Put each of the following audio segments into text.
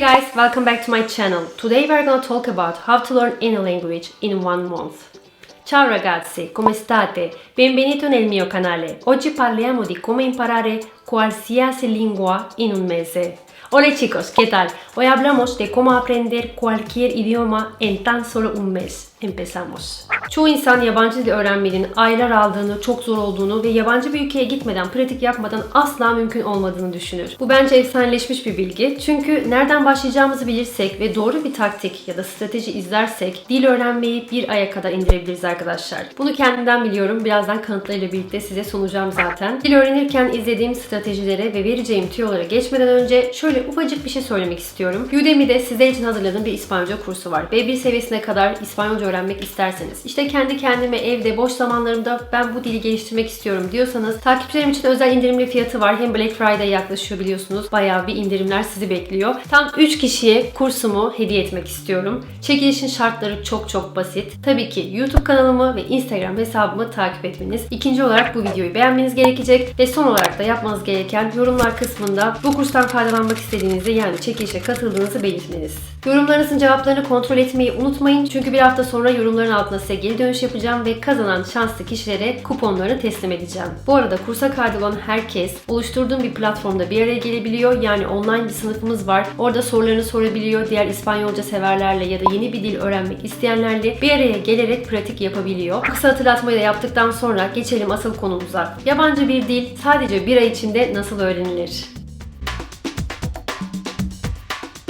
guys, welcome back to my channel. Today we're gonna talk about how to learn any language in one month. Ciao ragazzi, come state? Benvenuto nel mio canale. Oggi parliamo di come imparare qualsiasi lingua in un mese. Hola chicos, ¿qué tal? Hoy hablamos de cómo aprender cualquier idioma en tan solo un mes. Empezamos. Çoğu insan yabancı dil öğrenmenin aylar aldığını, çok zor olduğunu ve yabancı bir ülkeye gitmeden, pratik yapmadan asla mümkün olmadığını düşünür. Bu bence efsaneleşmiş bir bilgi. Çünkü nereden başlayacağımızı bilirsek ve doğru bir taktik ya da strateji izlersek dil öğrenmeyi bir aya kadar indirebiliriz arkadaşlar. Bunu kendimden biliyorum. Birazdan kanıtlarıyla birlikte size sunacağım zaten. Dil öğrenirken izlediğim stratejilere ve vereceğim tüyolara geçmeden önce şöyle ufacık bir şey söylemek istiyorum. Udemy'de sizler için hazırladığım bir İspanyolca kursu var. B1 seviyesine kadar İspanyolca öğrenmek isterseniz, işte kendi kendime evde boş zamanlarımda ben bu dili geliştirmek istiyorum diyorsanız takipçilerim için özel indirimli fiyatı var. Hem Black Friday yaklaşıyor biliyorsunuz. Bayağı bir indirimler sizi bekliyor. Tam 3 kişiye kursumu hediye etmek istiyorum. Çekilişin şartları çok çok basit. Tabii ki YouTube kanalımı ve Instagram hesabımı takip etmeniz. İkinci olarak bu videoyu beğenmeniz gerekecek ve son olarak da yapmanız gereken yorumlar kısmında bu kurstan faydalanmak istediğinizi yani çekilişe katıldığınızı belirtmeniz. Yorumlarınızın cevaplarını kontrol etmeyi unutmayın. Çünkü bir hafta sonra yorumların altına size geri dönüş yapacağım ve kazanan şanslı kişilere kuponlarını teslim edeceğim. Bu arada kursa kaydolan herkes oluşturduğum bir platformda bir araya gelebiliyor. Yani online bir sınıfımız var. Orada sorularını sorabiliyor. Diğer İspanyolca severlerle ya da yeni bir dil öğrenmek isteyenlerle bir araya gelerek pratik yapabiliyor. Kısa hatırlatmayı da yaptıktan sonra geçelim asıl konumuza. Yabancı bir dil sadece bir ay içinde nasıl öğrenilir?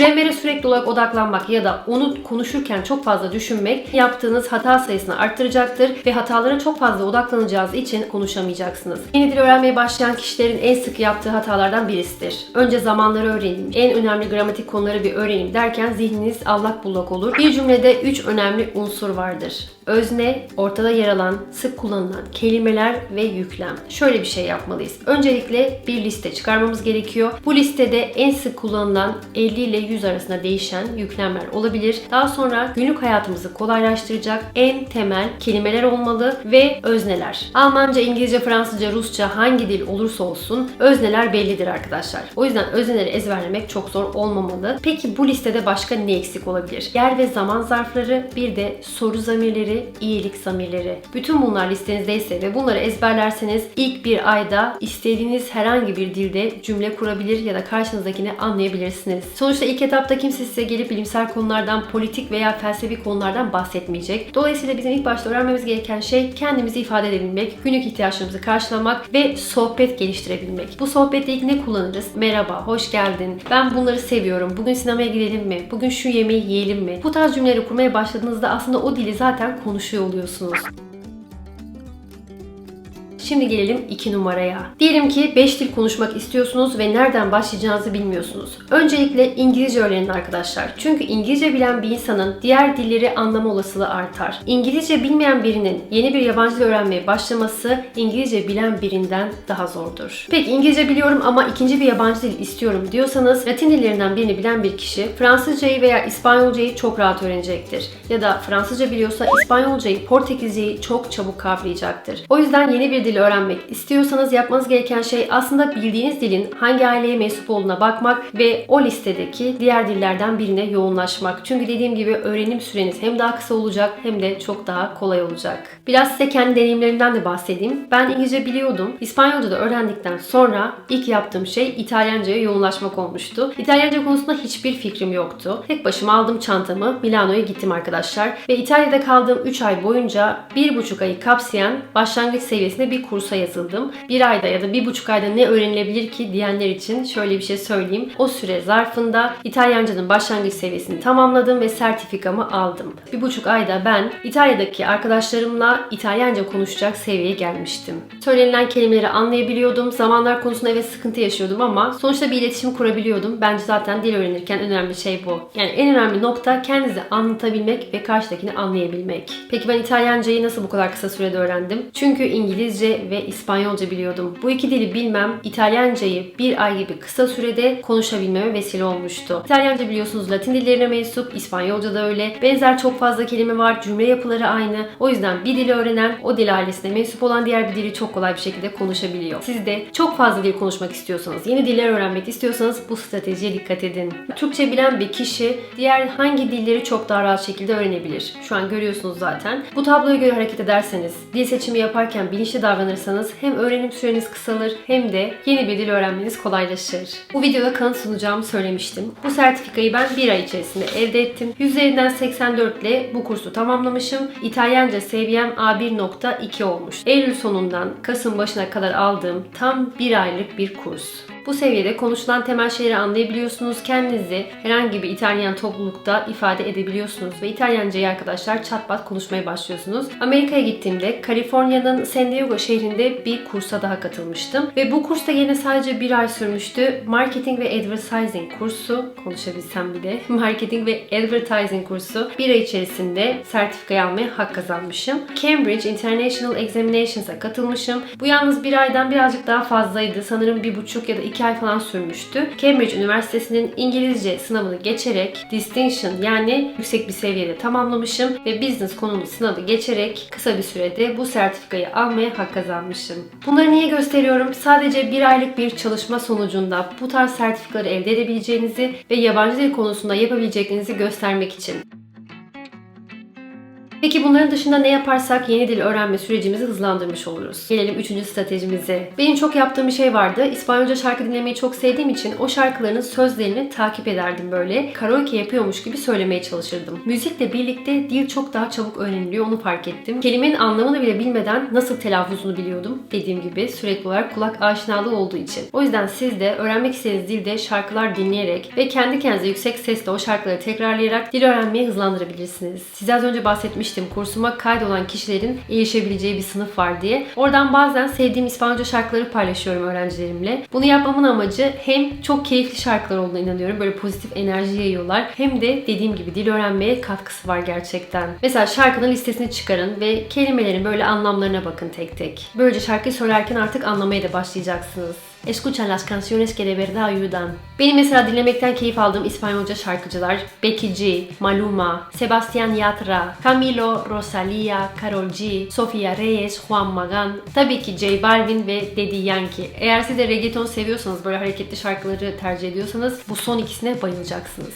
Gramere sürekli olarak odaklanmak ya da onu konuşurken çok fazla düşünmek yaptığınız hata sayısını arttıracaktır ve hatalara çok fazla odaklanacağınız için konuşamayacaksınız. Yeni dil öğrenmeye başlayan kişilerin en sık yaptığı hatalardan birisidir. Önce zamanları öğreneyim, en önemli gramatik konuları bir öğreneyim derken zihniniz allak bullak olur. Bir cümlede 3 önemli unsur vardır. Özne, ortada yer alan, sık kullanılan kelimeler ve yüklem. Şöyle bir şey yapmalıyız. Öncelikle bir liste çıkarmamız gerekiyor. Bu listede en sık kullanılan 50 ile 100 arasında değişen yüklemler olabilir. Daha sonra günlük hayatımızı kolaylaştıracak en temel kelimeler olmalı ve özneler. Almanca, İngilizce, Fransızca, Rusça hangi dil olursa olsun özneler bellidir arkadaşlar. O yüzden özneleri ezberlemek çok zor olmamalı. Peki bu listede başka ne eksik olabilir? Yer ve zaman zarfları, bir de soru zamirleri, iyilik zamirleri. Bütün bunlar listenizdeyse ve bunları ezberlerseniz ilk bir ayda istediğiniz herhangi bir dilde cümle kurabilir ya da karşınızdakini anlayabilirsiniz. Sonuçta ilk etapta kimse size gelip bilimsel konulardan, politik veya felsefi konulardan bahsetmeyecek. Dolayısıyla bizim ilk başta öğrenmemiz gereken şey kendimizi ifade edebilmek, günlük ihtiyaçlarımızı karşılamak ve sohbet geliştirebilmek. Bu sohbette ilk ne kullanırız? Merhaba, hoş geldin. Ben bunları seviyorum. Bugün sinemaya gidelim mi? Bugün şu yemeği yiyelim mi? Bu tarz cümleleri kurmaya başladığınızda aslında o dili zaten konuşuyor oluyorsunuz. Şimdi gelelim 2 numaraya. Diyelim ki 5 dil konuşmak istiyorsunuz ve nereden başlayacağınızı bilmiyorsunuz. Öncelikle İngilizce öğrenin arkadaşlar. Çünkü İngilizce bilen bir insanın diğer dilleri anlama olasılığı artar. İngilizce bilmeyen birinin yeni bir yabancı dil öğrenmeye başlaması İngilizce bilen birinden daha zordur. Peki İngilizce biliyorum ama ikinci bir yabancı dil istiyorum diyorsanız Latin dillerinden birini bilen bir kişi Fransızcayı veya İspanyolcayı çok rahat öğrenecektir. Ya da Fransızca biliyorsa İspanyolcayı, Portekizceyi çok çabuk kavrayacaktır. O yüzden yeni bir dil öğrenmek istiyorsanız yapmanız gereken şey aslında bildiğiniz dilin hangi aileye mensup olduğuna bakmak ve o listedeki diğer dillerden birine yoğunlaşmak. Çünkü dediğim gibi öğrenim süreniz hem daha kısa olacak hem de çok daha kolay olacak. Biraz size kendi deneyimlerimden de bahsedeyim. Ben İngilizce biliyordum. İspanyolca da öğrendikten sonra ilk yaptığım şey İtalyanca'ya yoğunlaşmak olmuştu. İtalyanca konusunda hiçbir fikrim yoktu. Tek başıma aldım çantamı Milano'ya gittim arkadaşlar. Ve İtalya'da kaldığım 3 ay boyunca 1,5 ayı kapsayan başlangıç seviyesinde bir kursa yazıldım. Bir ayda ya da bir buçuk ayda ne öğrenilebilir ki diyenler için şöyle bir şey söyleyeyim. O süre zarfında İtalyanca'nın başlangıç seviyesini tamamladım ve sertifikamı aldım. Bir buçuk ayda ben İtalya'daki arkadaşlarımla İtalyanca konuşacak seviyeye gelmiştim. Söylenilen kelimeleri anlayabiliyordum. Zamanlar konusunda evet sıkıntı yaşıyordum ama sonuçta bir iletişim kurabiliyordum. Bence zaten dil öğrenirken önemli şey bu. Yani en önemli nokta kendinizi anlatabilmek ve karşıdakini anlayabilmek. Peki ben İtalyancayı nasıl bu kadar kısa sürede öğrendim? Çünkü İngilizce Ve İspanyolca biliyordum. Bu iki dili bilmem İtalyancayı bir ay gibi kısa sürede konuşabilmeme vesile olmuştu. İtalyanca biliyorsunuz Latin dillerine mensup, İspanyolca da öyle. Benzer çok fazla kelime var, cümle yapıları aynı. O yüzden bir dili öğrenen, o dil ailesine mensup olan diğer bir dili çok kolay bir şekilde konuşabiliyor. Siz de çok fazla dil konuşmak istiyorsanız, yeni diller öğrenmek istiyorsanız bu stratejiye dikkat edin. Türkçe bilen bir kişi diğer hangi dilleri çok daha rahat şekilde öğrenebilir? Şu an görüyorsunuz zaten. Bu tabloya göre hareket ederseniz, dil seçimi yaparken bilinçli davranırsanız hem öğrenim süreniz kısalır hem de yeni bir dil öğrenmeniz kolaylaşır. Bu videoda kanıt sunacağımı söylemiştim. Bu sertifikayı ben bir ay içerisinde elde ettim. Yüzlerinden 84 ile bu kursu tamamlamışım. İtalyanca seviyem A1.2 olmuş. Eylül sonundan Kasım başına kadar aldığım tam bir aylık bir kurs. Bu seviyede konuşulan temel şeyleri anlayabiliyorsunuz. Kendinizi herhangi bir İtalyan toplulukta ifade edebiliyorsunuz ve İtalyancayı arkadaşlar çatpat konuşmaya başlıyorsunuz. Amerika'ya gittiğimde Kaliforniya'nın San Diego şehrinde bir kursa daha katılmıştım ve bu kursta yine sadece bir ay sürmüştü. Marketing ve Advertising kursu, konuşabilsem bir de Marketing ve Advertising kursu bir ay içerisinde sertifikayı almaya hak kazanmışım. Cambridge International Examinations'a katılmışım. Bu yalnız bir aydan birazcık daha fazlaydı. Sanırım bir buçuk ya da iki ay falan sürmüştü. Cambridge Üniversitesi'nin İngilizce sınavını geçerek distinction yani yüksek bir seviyede tamamlamışım ve business konulu sınavı geçerek kısa bir sürede bu sertifikayı almaya hak kazanmışım. Bunları niye gösteriyorum? Sadece bir aylık bir çalışma sonucunda bu tarz sertifikaları elde edebileceğinizi ve yabancı dil konusunda yapabileceklerinizi göstermek için. Peki bunların dışında ne yaparsak yeni dil öğrenme sürecimizi hızlandırmış oluruz. Gelelim üçüncü stratejimize. Benim çok yaptığım bir şey vardı. İspanyolca şarkı dinlemeyi çok sevdiğim için o şarkıların sözlerini takip ederdim böyle. Karaoke yapıyormuş gibi söylemeye çalışırdım. Müzikle birlikte dil çok daha çabuk öğreniliyor onu fark ettim. Kelimenin anlamını bile bilmeden nasıl telaffuzunu biliyordum. Dediğim gibi sürekli olarak kulak aşinalığı olduğu için. O yüzden siz de öğrenmek istediğiniz dilde şarkılar dinleyerek ve kendi kendinize yüksek sesle o şarkıları tekrarlayarak dil öğrenmeyi hızlandırabilirsiniz. Size az önce bahsetmiştim kursuma kaydolan kişilerin erişebileceği bir sınıf var diye. Oradan bazen sevdiğim İspanyolca şarkıları paylaşıyorum öğrencilerimle. Bunu yapmamın amacı hem çok keyifli şarkılar olduğuna inanıyorum. Böyle pozitif enerji yayıyorlar. Hem de dediğim gibi dil öğrenmeye katkısı var gerçekten. Mesela şarkının listesini çıkarın ve kelimelerin böyle anlamlarına bakın tek tek. Böylece şarkıyı söylerken artık anlamaya da başlayacaksınız. Escuchan las canciones que de verdad ayudan. Benim mesela dinlemekten keyif aldığım İspanyolca şarkıcılar Becky G, Maluma, Sebastian Yatra, Camilo, Rosalía, Karol G, Sofia Reyes, Juan Magán, tabii ki J Balvin ve Daddy Yankee. Eğer siz de reggaeton seviyorsanız, böyle hareketli şarkıları tercih ediyorsanız bu son ikisine bayılacaksınız.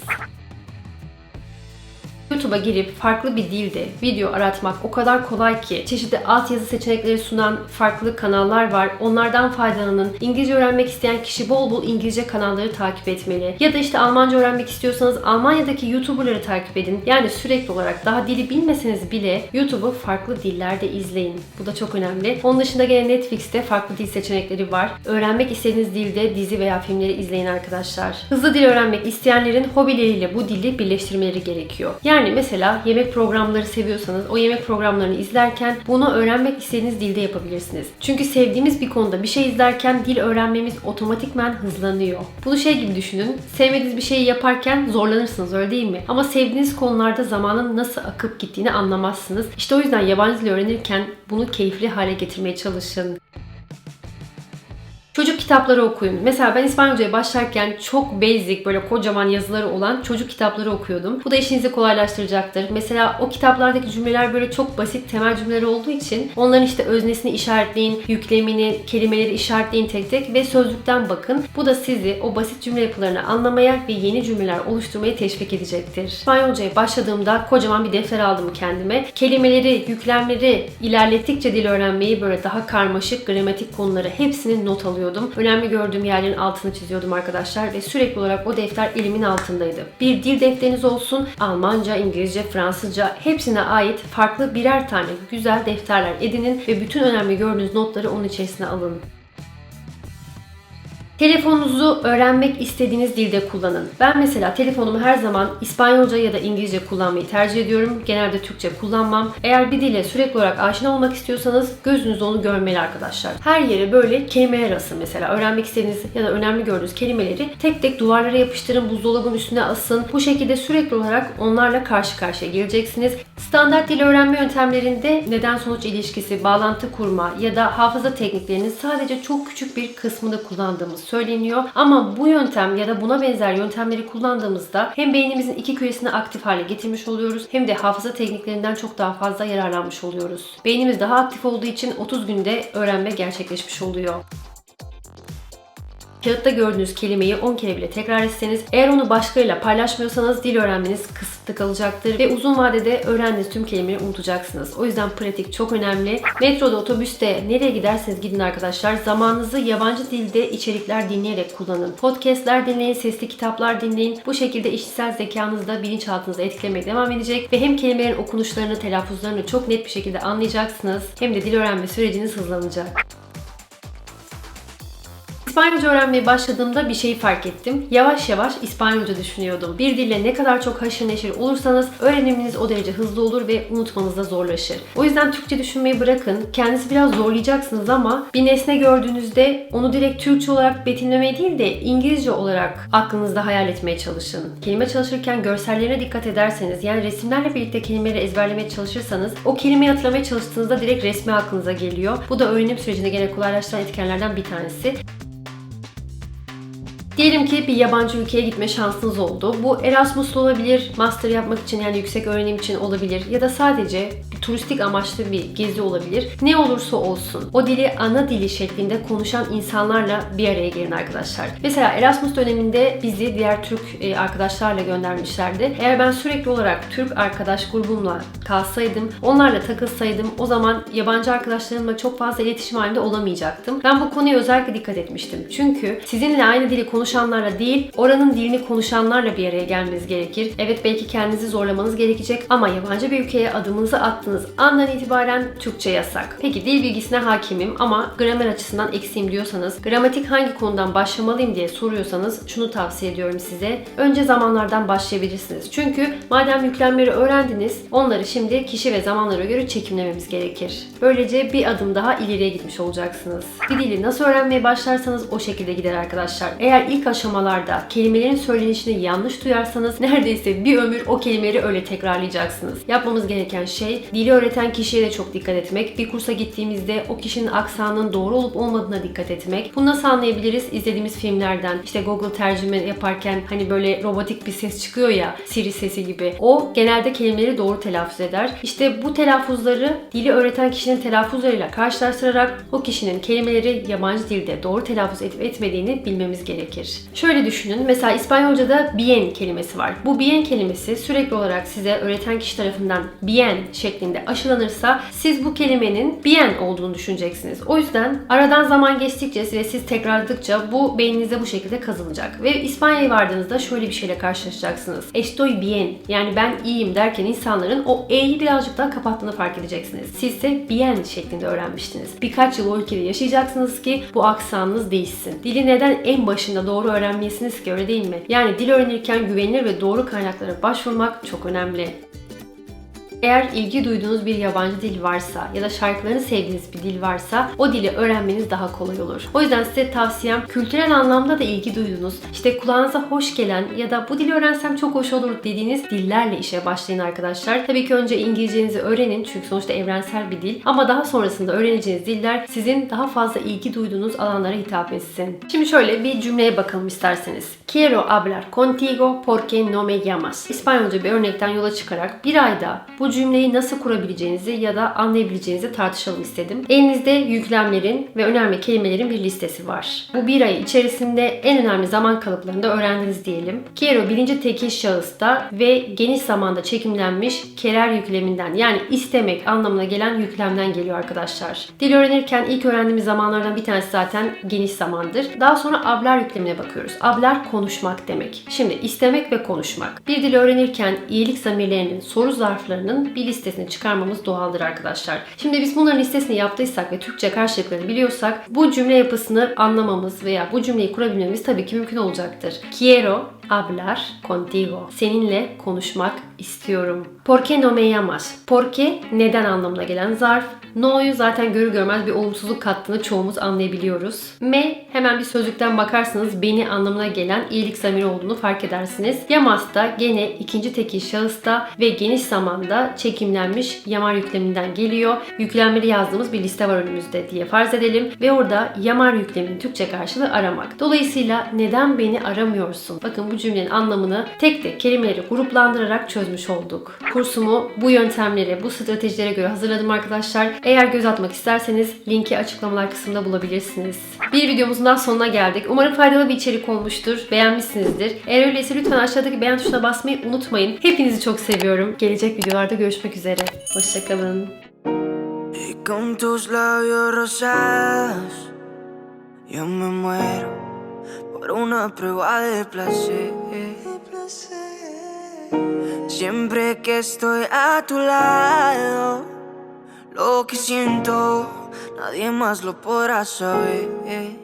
YouTube'a girip farklı bir dilde video aratmak o kadar kolay ki çeşitli altyazı seçenekleri sunan farklı kanallar var. Onlardan faydalanın. İngilizce öğrenmek isteyen kişi bol bol İngilizce kanalları takip etmeli. Ya da işte Almanca öğrenmek istiyorsanız Almanya'daki YouTuber'ları takip edin. Yani sürekli olarak daha dili bilmeseniz bile YouTube'u farklı dillerde izleyin. Bu da çok önemli. Onun dışında gene Netflix'te farklı dil seçenekleri var. Öğrenmek istediğiniz dilde dizi veya filmleri izleyin arkadaşlar. Hızlı dil öğrenmek isteyenlerin hobileriyle bu dili birleştirmeleri gerekiyor. Yani mesela yemek programları seviyorsanız o yemek programlarını izlerken bunu öğrenmek istediğiniz dilde yapabilirsiniz. Çünkü sevdiğimiz bir konuda bir şey izlerken dil öğrenmemiz otomatikman hızlanıyor. Bunu şey gibi düşünün. Sevmediğiniz bir şeyi yaparken zorlanırsınız öyle değil mi? Ama sevdiğiniz konularda zamanın nasıl akıp gittiğini anlamazsınız. İşte o yüzden yabancı dil öğrenirken bunu keyifli hale getirmeye çalışın. Çocuk kitapları okuyun. Mesela ben İspanyolcaya başlarken çok basic böyle kocaman yazıları olan çocuk kitapları okuyordum. Bu da işinizi kolaylaştıracaktır. Mesela o kitaplardaki cümleler böyle çok basit temel cümleler olduğu için onların işte öznesini işaretleyin, yüklemini, kelimeleri işaretleyin tek tek ve sözlükten bakın. Bu da sizi o basit cümle yapılarını anlamaya ve yeni cümleler oluşturmaya teşvik edecektir. İspanyolcaya başladığımda kocaman bir defter aldım kendime. Kelimeleri, yüklemleri ilerlettikçe dil öğrenmeyi böyle daha karmaşık gramatik konuları hepsini not alıyorum alıyordum. Önemli gördüğüm yerlerin altını çiziyordum arkadaşlar ve sürekli olarak o defter elimin altındaydı. Bir dil defteriniz olsun, Almanca, İngilizce, Fransızca hepsine ait farklı birer tane güzel defterler edinin ve bütün önemli gördüğünüz notları onun içerisine alın. Telefonunuzu öğrenmek istediğiniz dilde kullanın. Ben mesela telefonumu her zaman İspanyolca ya da İngilizce kullanmayı tercih ediyorum. Genelde Türkçe kullanmam. Eğer bir dile sürekli olarak aşina olmak istiyorsanız gözünüz onu görmeli arkadaşlar. Her yere böyle kelimeler asın mesela. Öğrenmek istediğiniz ya da önemli gördüğünüz kelimeleri tek tek duvarlara yapıştırın, buzdolabının üstüne asın. Bu şekilde sürekli olarak onlarla karşı karşıya geleceksiniz. Standart dil öğrenme yöntemlerinde neden sonuç ilişkisi, bağlantı kurma ya da hafıza tekniklerinin sadece çok küçük bir kısmını kullandığımız söyleniyor. Ama bu yöntem ya da buna benzer yöntemleri kullandığımızda hem beynimizin iki küresini aktif hale getirmiş oluyoruz hem de hafıza tekniklerinden çok daha fazla yararlanmış oluyoruz. Beynimiz daha aktif olduğu için 30 günde öğrenme gerçekleşmiş oluyor. Kağıtta gördüğünüz kelimeyi 10 kere bile tekrar etseniz eğer onu başkalarıyla paylaşmıyorsanız dil öğrenmeniz kısıtlı kalacaktır ve uzun vadede öğrendiğiniz tüm kelimeleri unutacaksınız. O yüzden pratik çok önemli. Metroda, otobüste nereye giderseniz gidin arkadaşlar zamanınızı yabancı dilde içerikler dinleyerek kullanın. Podcastler dinleyin, sesli kitaplar dinleyin. Bu şekilde işitsel zekanızı da bilinçaltınızda etkilemeye devam edecek ve hem kelimelerin okunuşlarını, telaffuzlarını çok net bir şekilde anlayacaksınız hem de dil öğrenme süreciniz hızlanacak. İspanyolca öğrenmeye başladığımda bir şeyi fark ettim. Yavaş yavaş İspanyolca düşünüyordum. Bir dille ne kadar çok haşır neşir olursanız öğreniminiz o derece hızlı olur ve unutmanız da zorlaşır. O yüzden Türkçe düşünmeyi bırakın. Kendisi biraz zorlayacaksınız ama bir nesne gördüğünüzde onu direkt Türkçe olarak betimlemeye değil de İngilizce olarak aklınızda hayal etmeye çalışın. Kelime çalışırken görsellerine dikkat ederseniz yani resimlerle birlikte kelimeleri ezberlemeye çalışırsanız o kelimeyi hatırlamaya çalıştığınızda direkt resmi aklınıza geliyor. Bu da öğrenim sürecini gene kolaylaştıran etkenlerden bir tanesi. Diyelim ki bir yabancı ülkeye gitme şansınız oldu. Bu Erasmus'lu olabilir, master yapmak için yani yüksek öğrenim için olabilir ya da sadece bir turistik amaçlı bir gezi olabilir. Ne olursa olsun o dili ana dili şeklinde konuşan insanlarla bir araya gelin arkadaşlar. Mesela Erasmus döneminde bizi diğer Türk e, arkadaşlarla göndermişlerdi. Eğer ben sürekli olarak Türk arkadaş grubumla kalsaydım, onlarla takılsaydım o zaman yabancı arkadaşlarımla çok fazla iletişim halinde olamayacaktım. Ben bu konuya özellikle dikkat etmiştim. Çünkü sizinle aynı dili konuşan konuşanlarla değil, oranın dilini konuşanlarla bir araya gelmeniz gerekir. Evet belki kendinizi zorlamanız gerekecek ama yabancı bir ülkeye adımınızı attığınız andan itibaren Türkçe yasak. Peki dil bilgisine hakimim ama gramer açısından eksiğim diyorsanız, gramatik hangi konudan başlamalıyım diye soruyorsanız şunu tavsiye ediyorum size. Önce zamanlardan başlayabilirsiniz. Çünkü madem yüklemleri öğrendiniz, onları şimdi kişi ve zamanlara göre çekimlememiz gerekir. Böylece bir adım daha ileriye gitmiş olacaksınız. Bir dili nasıl öğrenmeye başlarsanız o şekilde gider arkadaşlar. Eğer ilk aşamalarda kelimelerin söylenişini yanlış duyarsanız neredeyse bir ömür o kelimeleri öyle tekrarlayacaksınız. Yapmamız gereken şey dili öğreten kişiye de çok dikkat etmek. Bir kursa gittiğimizde o kişinin aksanının doğru olup olmadığına dikkat etmek. Bunu nasıl anlayabiliriz? İzlediğimiz filmlerden işte Google tercüme yaparken hani böyle robotik bir ses çıkıyor ya Siri sesi gibi. O genelde kelimeleri doğru telaffuz eder. İşte bu telaffuzları dili öğreten kişinin telaffuzlarıyla karşılaştırarak o kişinin kelimeleri yabancı dilde doğru telaffuz edip etmediğini bilmemiz gerekir gerekir. Şöyle düşünün. Mesela İspanyolca'da bien kelimesi var. Bu bien kelimesi sürekli olarak size öğreten kişi tarafından bien şeklinde aşılanırsa siz bu kelimenin bien olduğunu düşüneceksiniz. O yüzden aradan zaman geçtikçe ve siz tekrarladıkça bu beyninize bu şekilde kazınacak. Ve İspanya'ya vardığınızda şöyle bir şeyle karşılaşacaksınız. Estoy bien yani ben iyiyim derken insanların o e'yi birazcık daha kapattığını fark edeceksiniz. Siz ise bien şeklinde öğrenmiştiniz. Birkaç yıl o ülkede yaşayacaksınız ki bu aksanınız değişsin. Dili neden en başında doğru doğru öğrenmelisiniz ki öyle değil mi? Yani dil öğrenirken güvenilir ve doğru kaynaklara başvurmak çok önemli. Eğer ilgi duyduğunuz bir yabancı dil varsa ya da şarkılarını sevdiğiniz bir dil varsa o dili öğrenmeniz daha kolay olur. O yüzden size tavsiyem kültürel anlamda da ilgi duyduğunuz, işte kulağınıza hoş gelen ya da bu dili öğrensem çok hoş olur dediğiniz dillerle işe başlayın arkadaşlar. Tabii ki önce İngilizcenizi öğrenin çünkü sonuçta evrensel bir dil ama daha sonrasında öğreneceğiniz diller sizin daha fazla ilgi duyduğunuz alanlara hitap etsin. Şimdi şöyle bir cümleye bakalım isterseniz. Quiero hablar contigo porque no me llamas. İspanyolca bir örnekten yola çıkarak bir ayda bu cümleyi nasıl kurabileceğinizi ya da anlayabileceğinizi tartışalım istedim. Elinizde yüklemlerin ve önemli kelimelerin bir listesi var. Bu bir ay içerisinde en önemli zaman kalıplarında öğrendiniz diyelim. Quiero birinci tekil şahısta ve geniş zamanda çekimlenmiş kerer yükleminden yani istemek anlamına gelen yüklemden geliyor arkadaşlar. Dil öğrenirken ilk öğrendiğimiz zamanlardan bir tanesi zaten geniş zamandır. Daha sonra ablar yüklemine bakıyoruz. Ablar konu konuşmak demek. Şimdi istemek ve konuşmak. Bir dil öğrenirken iyilik zamirlerinin, soru zarflarının bir listesini çıkarmamız doğaldır arkadaşlar. Şimdi biz bunların listesini yaptıysak ve Türkçe karşılıklarını biliyorsak bu cümle yapısını anlamamız veya bu cümleyi kurabilmemiz tabii ki mümkün olacaktır. Quiero hablar contigo. Seninle konuşmak istiyorum. ¿Por qué no me llamas? ¿Por qué neden anlamına gelen zarf. No'yu zaten görür görmez bir olumsuzluk kattığını çoğumuz anlayabiliyoruz. Me hemen bir sözlükten bakarsanız beni anlamına gelen iyilik zamiri olduğunu fark edersiniz. Yamas da gene ikinci tekil şahısta ve geniş zamanda çekimlenmiş yamar yükleminden geliyor. Yüklemleri yazdığımız bir liste var önümüzde diye farz edelim ve orada yamar yükleminin Türkçe karşılığı aramak. Dolayısıyla neden beni aramıyorsun? Bakın bu cümlenin anlamını tek tek kelimeleri gruplandırarak çözmüş olduk. Kursumu bu yöntemlere, bu stratejilere göre hazırladım arkadaşlar. Eğer göz atmak isterseniz linki açıklamalar kısmında bulabilirsiniz. Bir videomuzun daha sonuna geldik. Umarım faydalı bir içerik olmuştur. Beğenmişsinizdir. Eğer öyleyse lütfen aşağıdaki beğen tuşuna basmayı unutmayın. Hepinizi çok seviyorum. Gelecek videolarda görüşmek üzere. Hoşçakalın. Con tus labios rosados yo me muero por una prueba de placer. Siempre que estoy a tu lado, lo que siento nadie más lo podrá saber.